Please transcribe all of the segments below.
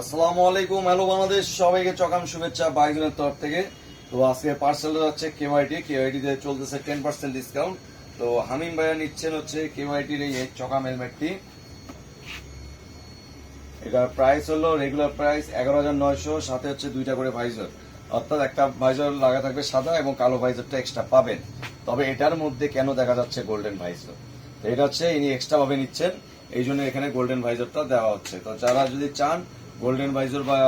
আসসালামু আলাইকুম, হ্যালো বাংলাদেশ, সবাইকে চকাম শুভেচ্ছা বাইজনের তরফ থেকে। তো আজকে পার্সেল যাচ্ছে কেওয়াইটি কেওয়াইটি তে চলতেছে টেন পার্সেন্ট ডিসকাউন্ট তো হামিম ভাইয়া নিচ্ছেন হচ্ছে কেওয়াইটির এই চকাম হেলমেটটি এটার প্রাইস হলো রেগুলার প্রাইস এগারো হাজার নয়শো, সাথে হচ্ছে দুইটা করে ভাইজার অর্থাৎ একটা ভাইজার লাগা থাকবে সাদা এবং কালো ভাইজারটা এক্সট্রা পাবেন। তবে এটার মধ্যে কেন দেখা যাচ্ছে গোল্ডেন ভাইজার তো এটা হচ্ছে ইনি এক্সট্রা ভাবে নিচ্ছেন এই জন্য এখানে গোল্ডেন ভাইজারটা দেওয়া হচ্ছে। তো যারা যদি চান গোল্ডেন ভাইজার বা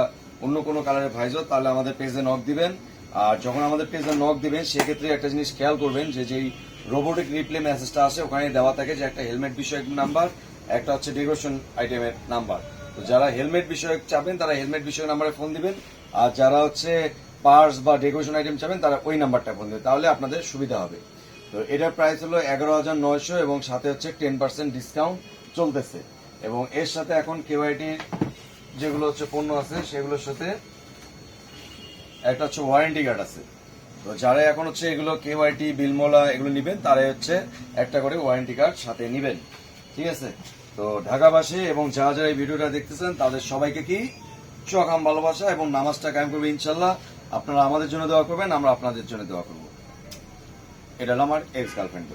অন্য কোনো কালারের ভাইজার, তাহলে আমাদের পেজে নক দিবেন। আর যখন আমাদের পেজে নক দিবেন, সেক্ষেত্রে একটা জিনিস খেয়াল করবেন যে যেই রোবোটিক রিপ্লে মেসেজটা আসে ওখানে দেওয়া থাকে যে একটা হেলমেট বিষয়ক নাম্বার একটা হচ্ছে ডেকোরেশন আইটেমের নাম্বার তো যারা হেলমেট বিষয়ক চাবেন, তারা হেলমেট বিষয়ক নাম্বারে ফোন দিবেন। আর যারা হচ্ছে পার্স বা ডেকোরেশন আইটেম চাবেন, তারা ওই নাম্বারটা ফোন দেবেন। তাহলে আপনাদের সুবিধা হবে। তো এটার প্রাইস হলো এগারো হাজার নয়শো এবং সাথে হচ্ছে টেন পার্সেন্ট ডিসকাউন্ট চলতেছে। এবং এর সাথে এখন কেওয়াইটি যেগুলো হচ্ছে পণ্য আছে, সেগুলোর সাথে একটা হচ্ছে ওয়ারেন্টি কার্ড আছে। তো যারা এখন হচ্ছে এগুলো কেওয়াইটি বিলমোলা এগুলো নিবেন, তারাই হচ্ছে একটা করে ওয়ারেন্টি কার্ড সাথে নিবেন। ঠিক আছে? তো ঢাকাবাসী এবং যারা যারা এই ভিডিওটা দেখতেছেন, তাদের সবাইকে কি চকাম ভালোবাসা এবং নামাজটা কায়েম করবে ইনশাল্লাহ। আপনারা আমাদের জন্য দোয়া করবেন, আমরা আপনাদের জন্য দোয়া করব। এটা হলো আমার এক্স গার্লফ্রেন্ড